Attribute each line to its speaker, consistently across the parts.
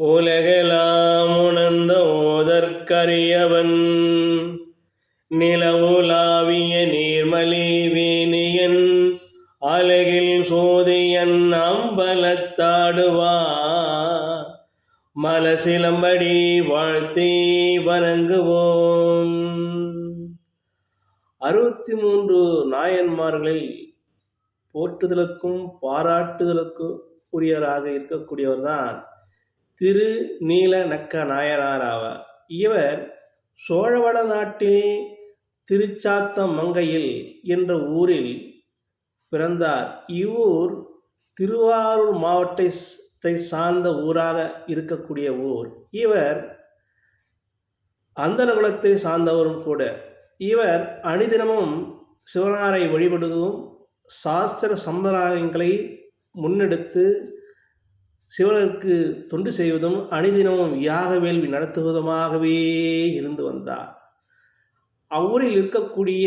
Speaker 1: உலகெலாம் உணர்ந்த ஓதற்கரியவன். நிலவுலாவிய நீர்மலி வேணியன் அழகில் சோதியன் அம்பலத்தாடுவார். மலசிலம்படி வாழ்த்தி வணங்குவோம். அறுபத்தி மூன்று நாயன்மார்களில் போற்றுதலுக்கும் பாராட்டுதலுக்கும் உரியவராக இருக்கக்கூடியவர்தான் திரு நீல நக்க நாயனார் ஆவார் இவர் சோழவள நாட்டில் திருச்சாத்தம் மங்கையில் என்ற ஊரில் பிறந்தார். இவ்வூர் திருவாரூர் மாவட்டத்தை சார்ந்த ஊராக இருக்கக்கூடிய ஊர். இவர் அந்தன குலத்தை சார்ந்தவரும் கூட. இவர் அணிதினமும் சிவனாரை வழிபடுவதும் சாஸ்திர சம்பிரதாயங்களை முன்னெடுத்து சிவனுக்கு தொண்டு செய்வதும் அணிதினமும் யாக வேள்வி நடத்துவதுமாகவே இருந்து வந்தார். அவ்வூரில் இருக்கக்கூடிய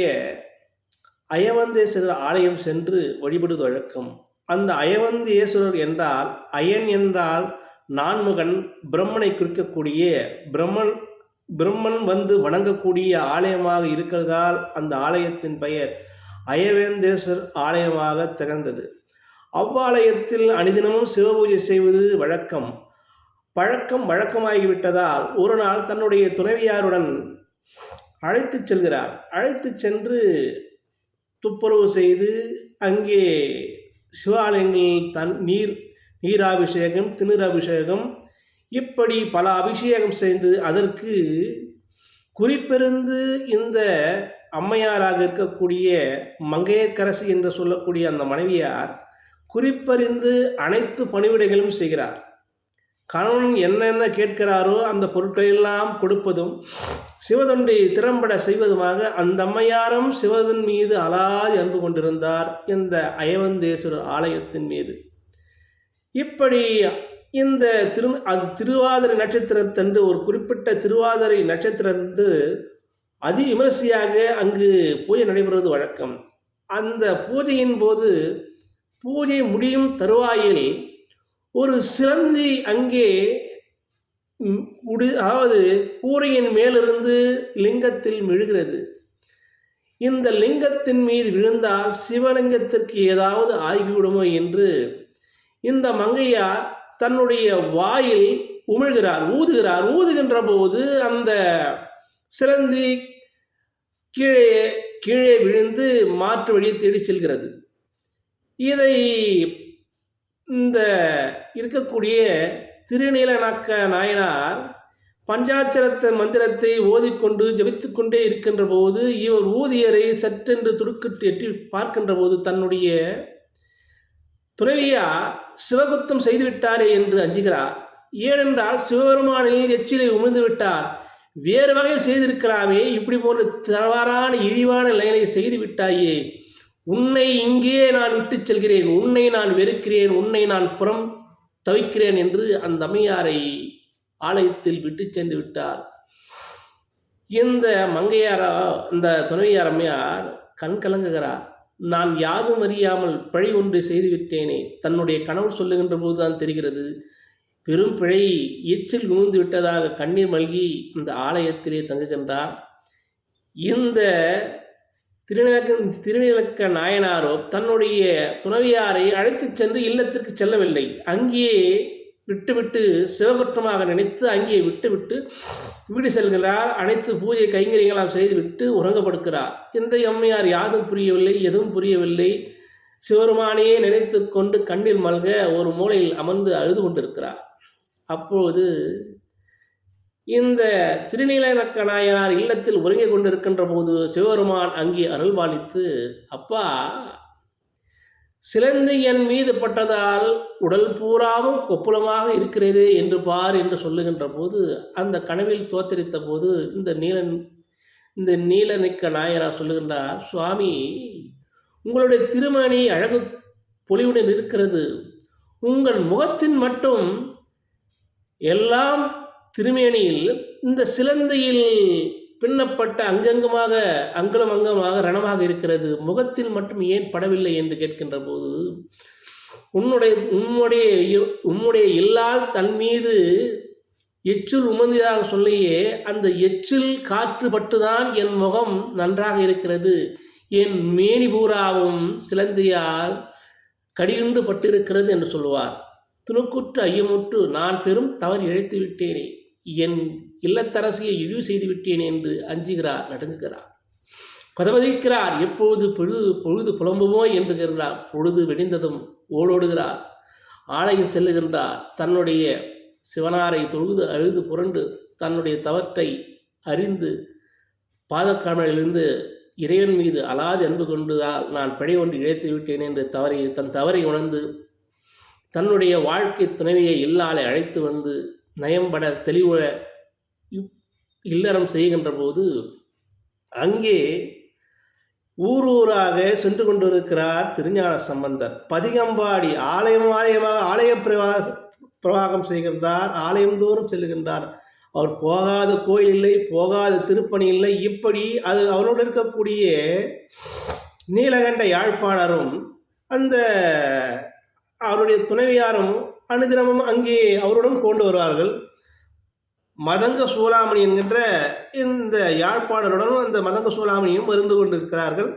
Speaker 1: அயவந்தேஸ்வரர் ஆலயம் சென்று வழிபடுவது வழக்கம். அந்த அயவந்தேஸ்வரர் என்றால் அயன் என்றால் நான்முகன் பிரம்மனை குறிக்கக்கூடிய பிரம்மன் பிரம்மன் வந்து வணங்கக்கூடிய ஆலயமாக இருக்கிறதால் அந்த ஆலயத்தின் பெயர் அயவேந்தேஸ்வர் ஆலயமாக திகழ்ந்தது. அவ்வாலயத்தில் அனுதினமும் சிவபூஜை செய்வது வழக்கம். பழக்கம் வழக்கமாகிவிட்டதால் ஒரு நாள் தன்னுடைய துணைவியாருடன் அழைத்து செல்கிறார். அழைத்து சென்று துப்புரவு செய்து அங்கே சிவாலயங்களில் தன் நீர் நீராபிஷேகம் திணீராபிஷேகம் இப்படி பல அபிஷேகம் செய்து அதற்கு குறிப்பிருந்து இந்த அம்மையாராக இருக்கக்கூடிய மங்கையர்கரசி என்று சொல்லக்கூடிய அந்த மனைவியார் குறிப்பறிந்து அனைத்து பணிவிடைகளும் செய்கிறார். கணவன் என்னென்ன கேட்கிறாரோ அந்த பொருட்களெல்லாம் கொடுப்பதும் சிவதொண்டை திறம்பட செய்வதுமாக அந்த அம்மையாரும் சிவதன் மீது அலாதி அன்பு கொண்டிருந்தார் இந்த அயவந்தேஸ்வரர் ஆலயத்தின் மீது. இப்படி இந்த திரு அது திருவாதிரை நட்சத்திரத்தன்று ஒரு குறிப்பிட்ட திருவாதிரை நட்சத்திரத்து அதி விமரிசையாக அங்கு பூஜை நடைபெறுவது வழக்கம். அந்த பூஜையின் போது பூஜை முடியும் தருவாயில் ஒரு சிலந்தி அங்கே உடு அதாவது கூரையின் மேலிருந்து லிங்கத்தில் விழுகிறது இந்த லிங்கத்தின் மீது விழுந்தால் சிவலிங்கத்திற்கு ஏதாவது ஆகிவிடுமோ என்று இந்த மங்கையார் தன்னுடைய வாயில் உமிழ்கிறார் ஊதுகிறார். ஊதுகின்ற போது அந்த சிலந்தி கீழே கீழே விழுந்து மாற்று வழியை தேடி செல்கிறது. இதை இந்த இருக்கக்கூடிய திருநீலநாக்க நாயனார் பஞ்சாட்சரத்த மந்திரத்தை ஓதிக்கொண்டு ஜபித்துக்கொண்டே இருக்கின்ற போது இவர் ஊதியரை சற்றென்று துடுக்கிட்டு எட்டி பார்க்கின்ற போது தன்னுடைய துறவியா சிவகுத்தம் செய்துவிட்டாரே என்று அஞ்சுகிறார். ஏனென்றால் சிவபெருமானில் எச்சிலை உமிழ்ந்து விட்டார். வேறு வகையில் செய்திருக்கலாமே இப்படி போன்ற தவறான இழிவான நிலையை செய்து விட்டாயே உன்னை இங்கே நான் விட்டு செல்கிறேன் உன்னை நான் வெறுக்கிறேன் உன்னை நான் புறம் தவிக்கிறேன் என்று அந்த அம்மையாரை ஆலயத்தில் விட்டு சென்று விட்டார். இந்த மங்கையாரா இந்த துணைவியார் அம்மையார் கண் கலங்குகிறார். நான் யாதும் அறியாமல் பிழை ஒன்றை செய்துவிட்டேனே தன்னுடைய கனவு சொல்லுகின்ற போதுதான் தெரிகிறது. பெரும் பிழை எச்சில் விழுந்து விட்டதாக கண்ணீர் மல்கி இந்த ஆலயத்திலே தங்குகின்றார். இந்த திருநிலக்க திருநிலக்க நாயனாரோ தன்னுடைய துணவியாரை அழைத்துச் சென்று இல்லத்திற்கு செல்லவில்லை. அங்கேயே விட்டுவிட்டு சிவகுற்றமாக நினைத்து அங்கே விட்டுவிட்டு வீடு செல்கிறார். அனைத்து பூஜை கைங்கரியங்களாம் செய்துவிட்டு உறங்கப்படுக்கிறார் இந்த அம்மையார் யாதும் புரியவில்லை எதுவும் புரியவில்லை. சிவருமானையே நினைத்து கொண்டு கண்ணில் மல்க ஒரு மூலையில் அமர்ந்து அழுது கொண்டிருக்கிறார். அப்பொழுது இந்த திருநீலநக்க நாயனார் இல்லத்தில் உறங்கிக் கொண்டிருக்கின்ற போது சிவபெருமான் அங்கே அருள்பாலித்து அப்பா சிலந்தி என் மீது பட்டதால் உடல் பூராவும் கொப்புளமாக இருக்கிறது என்று பார் என்று சொல்லுகின்ற போது அந்த கனவில் தோத்தரித்த போது இந்த நீலன் இந்த நீலநிக்க நாயனார் சொல்லுகின்றார் சுவாமி உங்களுடைய திருமணி அழகு பொலிவுடன் இருக்கிறது. உங்கள் முகத்தின் மட்டும் எல்லாம் திருமேனியில் இந்த சிலந்தையில் பின்னப்பட்ட அங்கங்கமாக அங்கலம் அங்கமாக ரணமாக இருக்கிறது. முகத்தில் மட்டும் ஏன் படவில்லை என்று கேட்கின்ற போது உன்னுடைய உம்முடைய உம்முடைய இல்லால் தன் மீது எச்சில் உமந்ததாக சொல்லியே அந்த எச்சில் காற்று பட்டுதான் என் முகம் நன்றாக இருக்கிறது. என் மேனி பூராவும் சிலந்தியால் கடியுண்டு பட்டிருக்கிறது என்று சொல்லுவார். துணுக்குற்று ஐயமுற்று நான் பெரும் தவறு இழைத்து விட்டேனே என் இல்லத்தரசியை இழிவு செய்து விட்டேன் என்று அஞ்சுகிறார் நடுங்குகிறார். பதவதிக்கிறார் எப்பொழுது பொழுது பொழுது புலம்புமோ என்று கருகிறார் பொழுது வெடிந்ததும் ஓடோடுகிறார். ஆலயம் செல்லுகின்றார் தன்னுடைய சிவனாரை தொழுது அழுது புரண்டு தன்னுடைய தவற்றை அறிந்து பாதக்காமலிருந்து இறைவன் மீது அலாதி அன்பு கொண்டுதான் நான் பிழை ஒன்று இழைத்து விட்டேன் என்று தவறை தன் தவறை உணர்ந்து தன்னுடைய வாழ்க்கை துணைவியை இல்லாலை அழைத்து வந்து நயம்பட தெளிவுற இல்லறம் செய்கின்ற போது அங்கே ஊர் ஊராக சென்று கொண்டிருக்கிறார் திருஞான சம்பந்தர். பதிகம்பாடி ஆலயம் ஆலயமாக ஆலய பிரவாச பிரவாகம் செய்கின்றார் ஆலயந்தோறும் செல்கின்றார். அவர் போகாத கோயில் இல்லை போகாத திருப்பணி இல்லை. இப்படி அது அவரோடு இருக்கக்கூடிய நீலகண்ட யாழ்ப்பாணரும் அந்த அவருடைய துணைவியாரும் அனுதினமும் அங்கே அவருடன் கொண்டு வருவார்கள். மதங்க சூளாமணி என்கின்ற இந்த யாழ்ப்பாணருடனும் அந்த மதங்க சூளாமணியும் இருந்து கொண்டிருக்கிறார்கள்.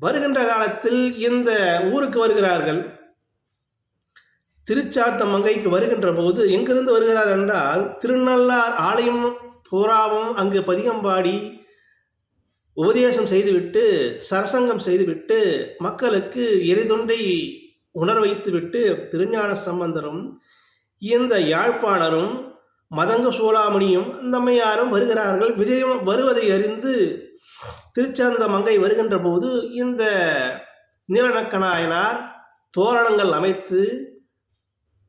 Speaker 1: வருகின்ற காலத்தில் இந்த ஊருக்கு வருகிறார்கள். திருச்சாத்த மங்கைக்கு வருகின்ற போது எங்கிருந்து வருகிறார் என்றால் திருநள்ளார் ஆலயம் பூராவும் அங்கு பதிகம்பாடி உபதேசம் செய்துவிட்டு சரசங்கம் செய்துவிட்டு மக்களுக்கு எரிதொண்டை உணர வைத்துவிட்டு திருஞான சம்பந்தரும் இந்த யாழ்ப்பாணரும் மதங்க சூளாமணியும் அந்தம்மையாரும் வருகிறார்கள். விஜயம் வருவதை அறிந்து திருச்சந்த மங்கை வருகின்ற போது இந்த நீலநக்கநாயனார் தோரணங்கள் அமைத்து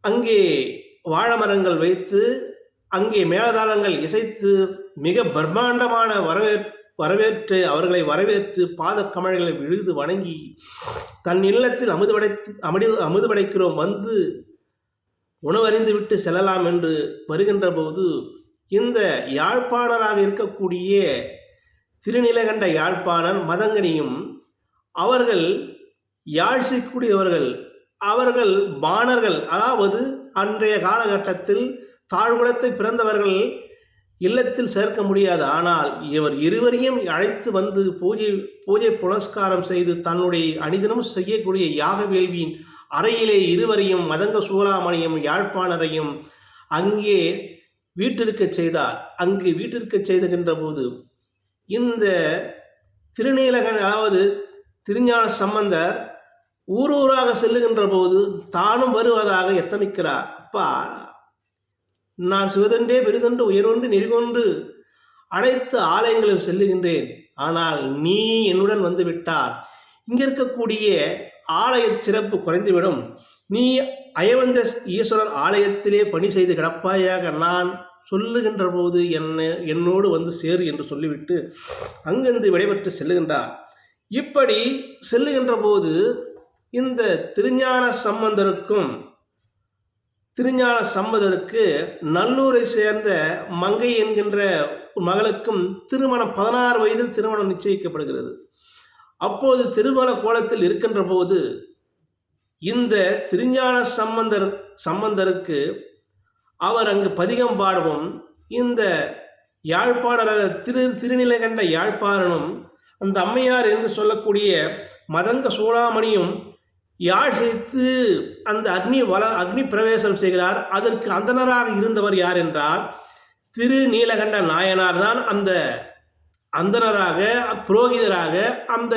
Speaker 1: அங்கே வாழமரங்கள் வைத்து அங்கே மேலதாளங்கள் இசைத்து மிக பிரம்மாண்டமான வரவேற்பு வரவேற்று அவர்களை வரவேற்று பாத கமழ்களை விழுது வணங்கி தன் இல்லத்தில் அமுது படைத்து அமுடி அமுது படைக்கிறோம் வந்து உணவறிந்து விட்டு செல்லலாம் என்று வருகின்ற போது இந்த யாழ்ப்பாணராக இருக்கக்கூடிய திருநிலகண்ட யாழ்ப்பாணர் மதங்கனியும் அவர்கள் யாழ்ச்சிக்கூடியவர்கள் அவர்கள் பாணர்கள் அதாவது அன்றைய காலகட்டத்தில் தாழ்குலத்தை பிறந்தவர்கள் இல்லத்தில் சேர்க்க முடியாது. ஆனால் இவர் இருவரையும் அழைத்து வந்து பூஜை பூஜை புனஸ்காரம் செய்து தன்னுடைய அனிதனம் செய்யக்கூடிய யாக வேள்வியின் அறையிலே இருவரையும் மதங்க சூறாமணியும் யாழ்ப்பாணரையும் அங்கே வீட்டிற்கு செய்தார். அங்கு வீட்டிற்கு செய்துகின்ற போது இந்த திருநீலகன் அதாவது திருஞான சம்பந்தர் ஊர் ஊராக செல்லுகின்ற போது தானும் வருவதாக எத்தமிக்கிறார் அப்பா நான் சிவதண்டே பெரிதொன்று உயர்வொன்று நெறிகொண்டு அனைத்து ஆலயங்களும் செல்லுகின்றேன். ஆனால் நீ என்னுடன் வந்துவிட்டால் இங்கே இருக்கக்கூடிய ஆலய சிறப்பு குறைந்துவிடும். நீ அயவந்த ஈஸ்வரர் ஆலயத்திலே பணி செய்து கிடப்பாயாக நான் சொல்லுகின்ற போது என்னை என்னோடு வந்து சேரு என்று சொல்லிவிட்டு அங்கிருந்து விடைபெற்று செல்லுகின்றார். இப்படி செல்லுகின்ற போது இந்த திருஞான சம்பந்தருக்கும் திருஞான சம்பந்தருக்கு நல்லூரை சேர்ந்த மங்கை என்கின்ற மகளுக்கும் திருமணம் பதினாறு வயதில் திருமணம் நிச்சயிக்கப்படுகிறது. அப்போது திருமண கோலத்தில் இருக்கின்ற போது இந்த திருஞான சம்பந்தர் சம்பந்தருக்கு அவர் அங்கு பதிகம் பாடவும். இந்த யாழ்ப்பாணராக திரு திருநிலைகண்ட யாழ்ப்பாணனும் அந்த அம்மையார் என்று சொல்லக்கூடிய மதங்க சூடாமணியும் யாழ் அந்த அக்னி வள அக்னி பிரவேசம் செய்கிறார். அதற்கு அந்தனராக இருந்தவர் யார் என்றால் திரு நீலகண்ட நாயனார் தான் அந்த அந்தனராக புரோகிதராக அந்த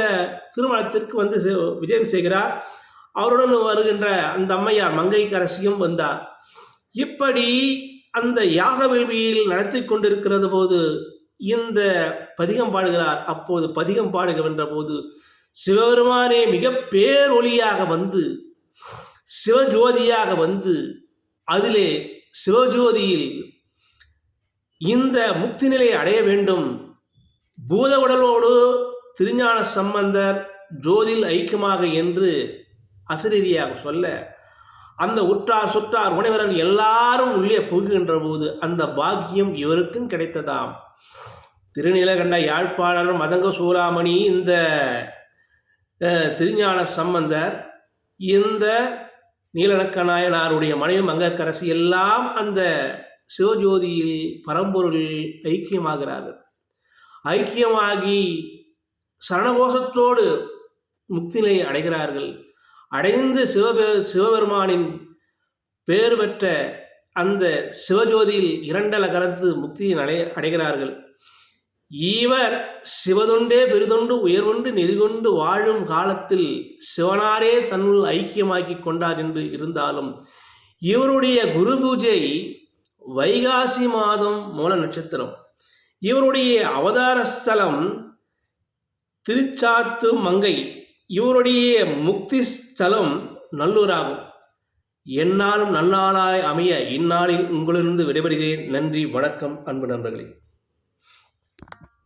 Speaker 1: திருமணத்திற்கு வந்து விஜயம் செய்கிறார். அவருடன் வருகின்ற அந்த அம்மையார் மங்கைக்கரசியும் வந்தார். இப்படி அந்த யாக வேள்வியில் நடத்தி கொண்டிருக்கிறது போது இந்த பதிகம் பாடுகிறார். அப்போது பதிகம் பாடுகின்ற போது சிவபெருமானே மிக பேரொளியாக வந்து சிவஜோதியாக வந்து அதிலே சிவஜோதியில் இந்த முக்தி நிலையை அடைய வேண்டும். பூத உடலோடு திருஞான சம்பந்தர் ஜோதில் ஐக்கியமாக என்று அசிரீதியாக சொல்ல அந்த உற்றார் சுற்றார் முனைவரன் எல்லாரும் உள்ளே புகுகின்ற போது அந்த பாக்கியம் இவருக்கும் கிடைத்ததாம். திருநீலகண்ட யாழ்ப்பாணர் மதங்க சூறாமணி இந்த திருஞான சம்பந்தர் இந்த நீலநக்க நாயனாருடைய மனைவி மங்கக்கரசி எல்லாம் அந்த சிவஜோதியில் பரம்பொருளில் ஐக்கியமாகிறார்கள். ஐக்கியமாகி சரணகோஷத்தோடு முக்தினை அடைகிறார்கள். அடைந்து சிவபெ சிவபெருமானின் பேர் பெற்ற அந்த சிவஜோதியில் இரண்டல கலந்து முக்தியை அடை அடைகிறார்கள். ஈவர் சிவதொண்டே பெரிதொண்டு உயர்வொண்டு நெறிகொண்டு வாழும் காலத்தில் சிவனாரே தன்னுள் ஐக்கியமாக்கி கொண்டார் என்று இருந்தாலும் இவருடைய குரு பூஜை வைகாசி மாதம் மூல நட்சத்திரம். இவருடைய அவதார ஸ்தலம் திருச்சாத்து மங்கை. இவருடைய முக்தி ஸ்தலம் நல்லூராகும். என்னாலும் நல்லாளாய் அமைய இந்நாளில் உங்களிலிருந்து விடைபெறுகிறேன். நன்றி வணக்கம் அன்பு நண்பர்களே.